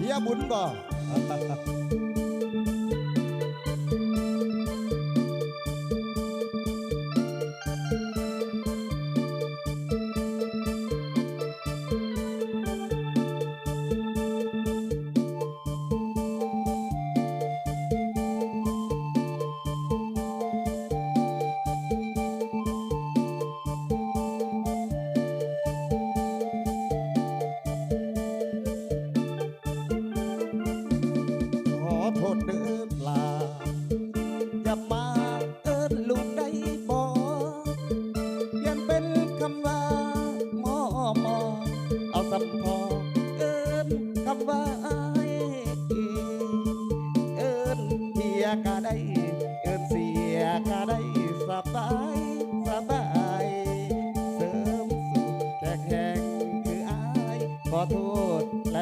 เฮียบุญบ่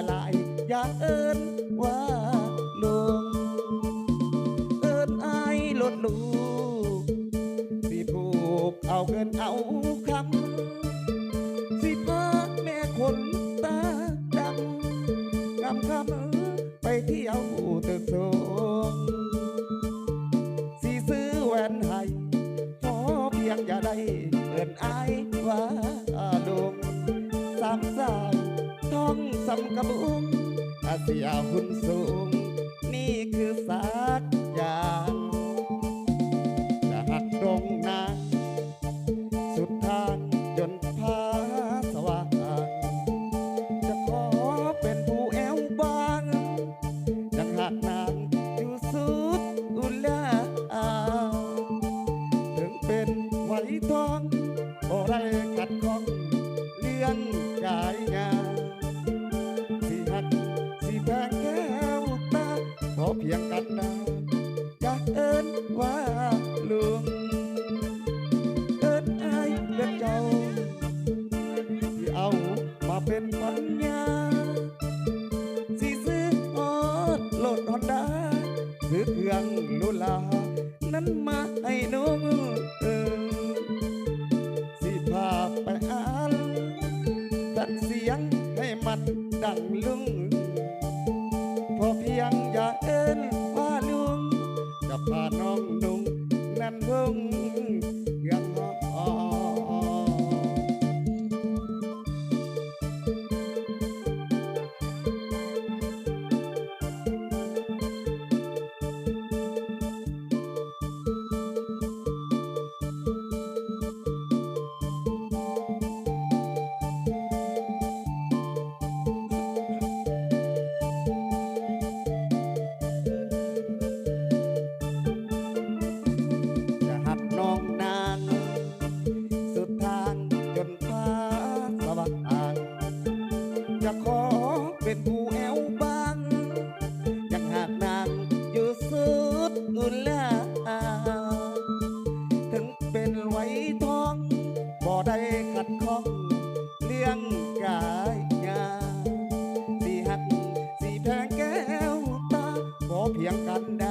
ษหลายอย่าเอิ้นว่าลุงเอิ้นอายลดลูกสิผูกเอาเงินเอาคำสิพาแม่คนตาดำกำคำ องโอไรกัดข้องเลี้ยงกายงามสิหักสิแพงแก้วตาขอเพียงกันดาจะเอิ้นว่าลุงเอิ้นอายเอิ้นเจ้า ที่เอามาเป็นปัญญาสิซื้อออดโลดฮอนด้าซื้อเครื่องลูลา นั้นมาให้น้อ ดังลุง พอเพียงอย่าเอิ้นว่าลุง จะพาน้องนุ่งนั่นลุง จะขอเป็นผู้แอวบางยังหากนางอยู่สุดอุลาถึงเป็นไว้ทองบ่ได้ขัดข้องเลี้ยงกายงาสีหักสีแพงแก้วตาขอเพียงกันได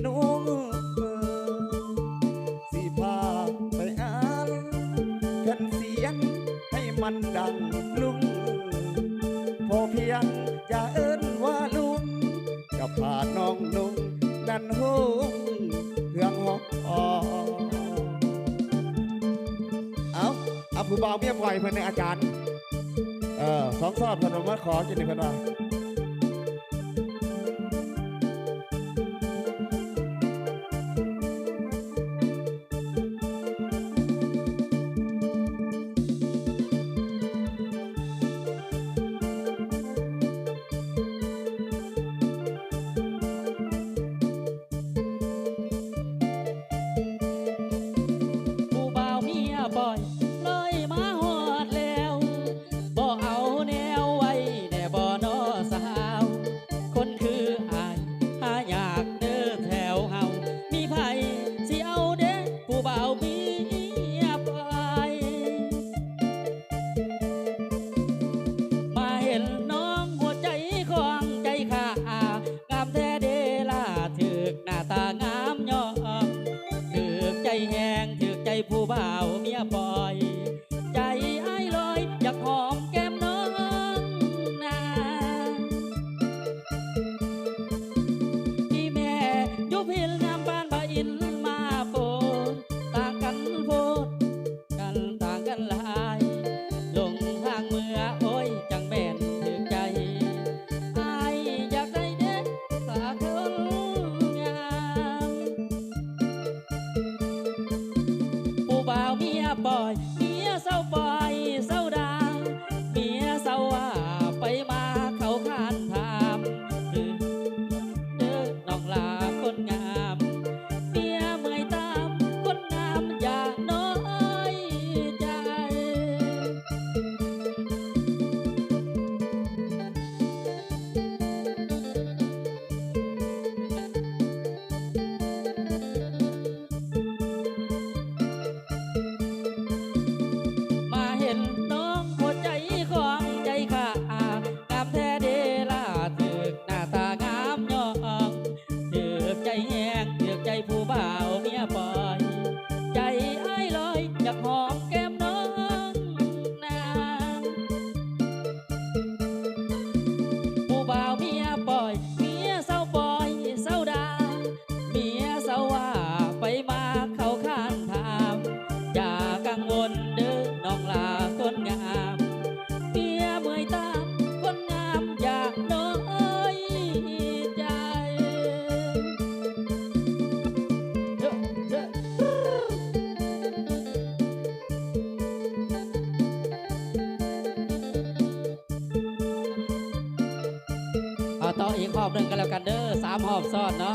ให้หนูสิพาไปอ่านแผ่นเสียงให้มันดังลุง พอเพียงจะเอิ้นว่าลุงจะพาน้องนุ่งดันหงเครื่องหอกเอาเอาผู้บ่าวเมียปล่อยเพิ่อนในอาจารย์ เออสองสอบเพิ่นเอามาขอกินนี่เพิ่นว่า O meu bota. หอบหนึ่งกันแล้วกันเด้อสามหอบซ้อนเนาะ